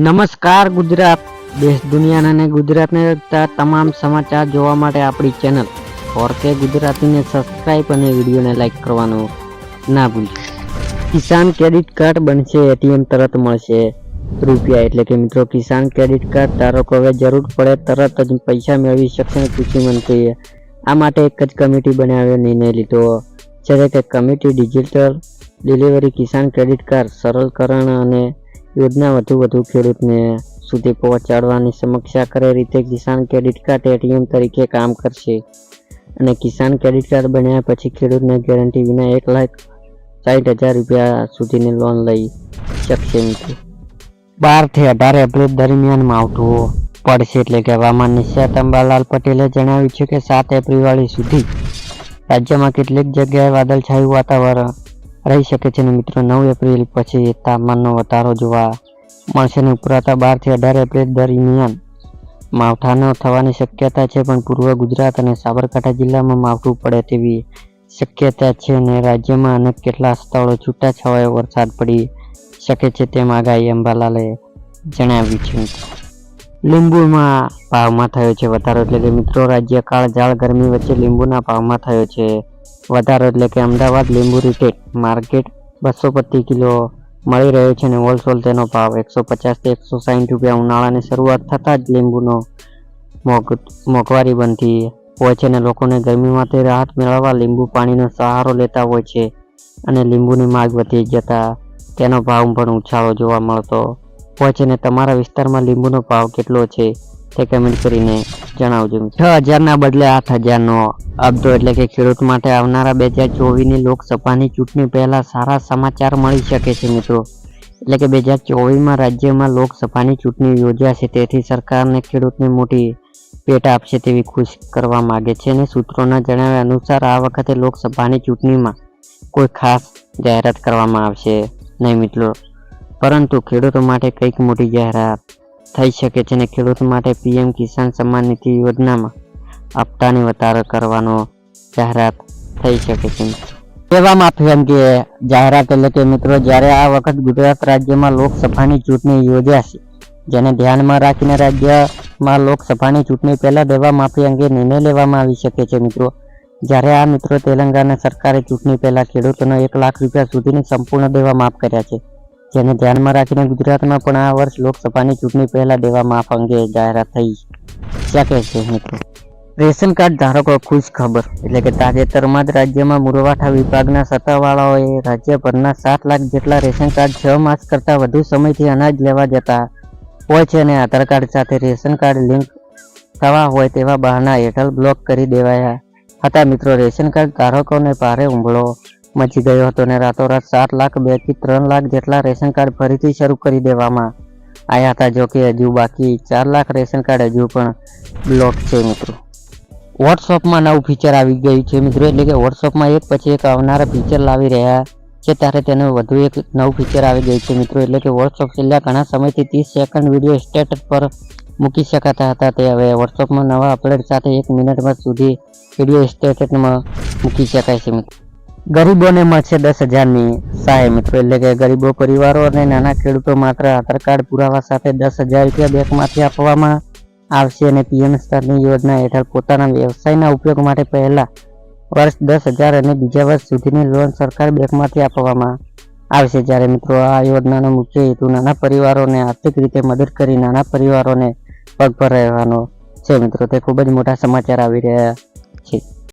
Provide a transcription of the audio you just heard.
નમસ્કાર ગુજરાત, દેશ, દુનિયાના અને ગુજરાતને લગતા તમામ સમાચાર જોવા માટે આપણી ચેનલ ફોરકે ગુજરાતીને સબસ્ક્રાઇબ અને વિડીયોને લાઇક કરવાનું ના ભૂલ કિસાન ક્રેડિટ કાર્ડ બનશે, એટીએમ તરત મળશે. રૂપિયા એટલે કે મિત્રો, કિસાન ક્રેડિટ કાર્ડ ધારકો હવે જરૂર પડે તરત જ પૈસા મેળવી શકશે કૃષિ મંત્રીએ. આ માટે એક જ કમિટી બનાવ્યો નિર્ણય લીધો. છે કે committee digital delivery Kisan credit card સરળકરણ અને યોજના વધુ વધુ ખેડૂતને સુધી પહોંચાડવાની સમીક્ષા કરે રીતે કિસાન ક્રેડિટ કાર્ડ એટીએમ તરીકે કામ કરશે. અને કિસાન ક્રેડિટ કાર્ડ બન્યા પછી ખેડૂતને ગેરંટી વિના એક લાખ સાઠ હજાર રૂપિયા સુધીની લોન લઈ શકશે મિત્રો. બારથી અઢાર એપ્રિલ દરમિયાન માવઠું પડશે એટલે કે હવામાન નિષ્ણાત અંબાલાલ પટેલે જણાવ્યું છે કે સાત એપ્રિલ સુધી રાજ્યમાં કેટલીક જગ્યાએ વાદળછાયું વાતાવરણ રહી શકે છે અને મિત્રો? નવ એપ્રિલ પછી તાપમાનનો વધારો જોવા મળશે અને ઉપરાતા બારથી અઢાર એપ્રિલ દરમિયાન. માવઠાનો થવાની શક્યતા છે, પણ પૂર્વ ગુજરાત અને સાબરકાંઠા જિલ્લામાં માવઠું પડે તેવી શક્યતા છે અને રાજ્યમાં અનેક કેટલા સ્થળો છૂટાછવાયો વરસાદ પડી શકે છે તેમ આગાહી અંબાલાલે જણાવ્યું છે લીંબુમાં ભાવમાં થયો છે વધારો એટલે કે મિત્રો રાજ્ય કાળઝાળ ગરમી વચ્ચે લીંબુના ભાવમાં થયો છે. વધારો એટલે કે અમદાવાદ લીંબુ રિટેલ માર્કેટ બસો પ્રતિ કિલો મળી રહ્યો છે અને હોલસેલ તેનો ભાવ એકસો પચાસથી એકસો સાઠ રૂપિયા ઉનાળાની શરૂઆત થતાં જ લીંબુનો મોંઘ મોંઘવારી બનતી હોય છે અને લોકોને ગરમીમાંથી રાહત મેળવવા લીંબુ પાણીનો સહારો લેતા હોય છે અને લીંબુની માગ વધી જતા તેનો ભાવ પણ ઉછાળો જોવા મળતો હોય છે અને તમારા વિસ્તારમાં લીંબુનો ભાવ કેટલો છે? તે કમેન્ટ કરીને જણાવજો છ હજારના બદલે આઠ હજારનો. અબધો એટલે કે ખેડૂત માટે આવનારા બે હજાર ચોવીસની લોકસભાની ચૂંટણી પહેલાં સારા સમાચાર મળી શકે છે મિત્રો. એટલે કે બે હજાર ચોવીસમાં રાજ્યમાં લોકસભાની ચૂંટણી યોજાશે, તેથી સરકારને ખેડૂતને મોટી પેટ આપશે તેવી ખુશ કરવા માગે છે અને સૂત્રોના જણાવ્યા અનુસાર આ વખતે લોકસભાની ચૂંટણીમાં કોઈ ખાસ જાહેરાત કરવામાં આવશે નહીં મિત્રો. પરંતુ ખેડૂતો માટે કંઈક મોટી જાહેરાત થઈ શકે છે અને ખેડૂત માટે પીએમ કિસાન સન્માન નિધિ યોજનામાં હપ્તાની વધારો કરવાનો જાહેરાત થઈ શકે છે આવ્યું એમ કે જાહેરાત એટલે કે મિત્રો જ્યારે આ વખત ગુજરાત રાજ્યમાં લોકસભાની ચૂંટણી યોજાશે, જેને ધ્યાનમાં રાખીને રાજ્યમાં લોકસભાની ચૂંટણી પહેલા દેવા માફી અંગે નિર્ણય લેવામાં આવી શકે છે મિત્રો. જ્યારે આ મિત્રો તેલંગાના સરકારે ચૂંટણી પહેલા ખેડૂતોનો એક લાખ રૂપિયા સુધીની સંપૂર્ણ દેવા માફ કર્યા છે. જેને ધ્યાનમાં રાખીને ગુજરાતમાં પણ આ વર્ષ લોકસભાની ચૂંટણી પહેલા દેવા માફ અંગે જાહેરાત થઈ. શકે છે મિત્રો? રેશન કાર્ડ ધારકો ખુશ ખબર. એટલે કે તાજેતરમાં જ રાજ્યમાં મુરવાઠા વિભાગના સત્તાવાળાઓએ રાજ્યભરના સાત લાખ જેટલા રેશન કાર્ડ છ માસ કરતાં વધુ સમયથી અનાજ લેવા જતા હોય છે અને આધાર કાર્ડ સાથે રેશન કાર્ડ લિંક થવા હોય તેવા બહાના હેઠળ બ્લોક કરી દેવાયા હતા. મિત્રો, રેશન કાર્ડ ધારકોને ભારે હુમલો મચી ગયો હતો અને રાતોરાત સાત લાખ, બેથી ત્રણ લાખ જેટલા રેશન કાર્ડ ફરીથી શરૂ કરી દેવામાં આવ્યા હતા. જો કે હજુ બાકી ચાર લાખ રેશન કાર્ડ હજુ પણ બ્લોક છે મિત્રો. વોટ્સઅપમાં નવું ફીચર આવી ગયું છે મિત્રો. એટલે કે વોટ્સઅપમાં એક પછી એક આવનારા ફીચર લાવી રહ્યા છે. ત્યારે તેનું વધુ એક નવું ફીચર આવી ગયું છે મિત્રો. એટલે કે વોટ્સઅપ છેલ્લા ઘણા સમયથી ત્રીસ સેકન્ડ વીડિયો સ્ટેટસ પર મૂકી શકાતા હતા. તે હવે વોટ્સઅપમાં નવા અપડેટ સાથે એક મિનિટમાં સુધી વીડિયો સ્ટેટસમાં મૂકી શકાય છે મિત્રો. ગરીબોને મળશે દસ હજારની સહાય મિત્રો. એટલે કે ગરીબો પરિવારો અને નાના ખેડૂતો માત્ર આધાર કાર્ડ પુરાવા સાથે દસ હજાર રૂપિયા બેંકમાંથી આપવામાં આવશે અને પીએમ સ્તરની યોજના હેઠળ પોતાના વ્યવસાયના ઉપયોગ માટે પહેલા વર્ષ દસ હજાર અને બીજા વર્ષ સુધીની લોન સરકાર બેંકમાંથી આપવામાં આવશે. જ્યારે મિત્રો આ યોજનાનો મુખ્ય હેતુ નાના પરિવારોને આર્થિક રીતે મદદ કરી નાના પરિવારોને પગભર રહેવાનો છે મિત્રો. તે ખૂબ જ મોટા સમાચાર આવી રહ્યા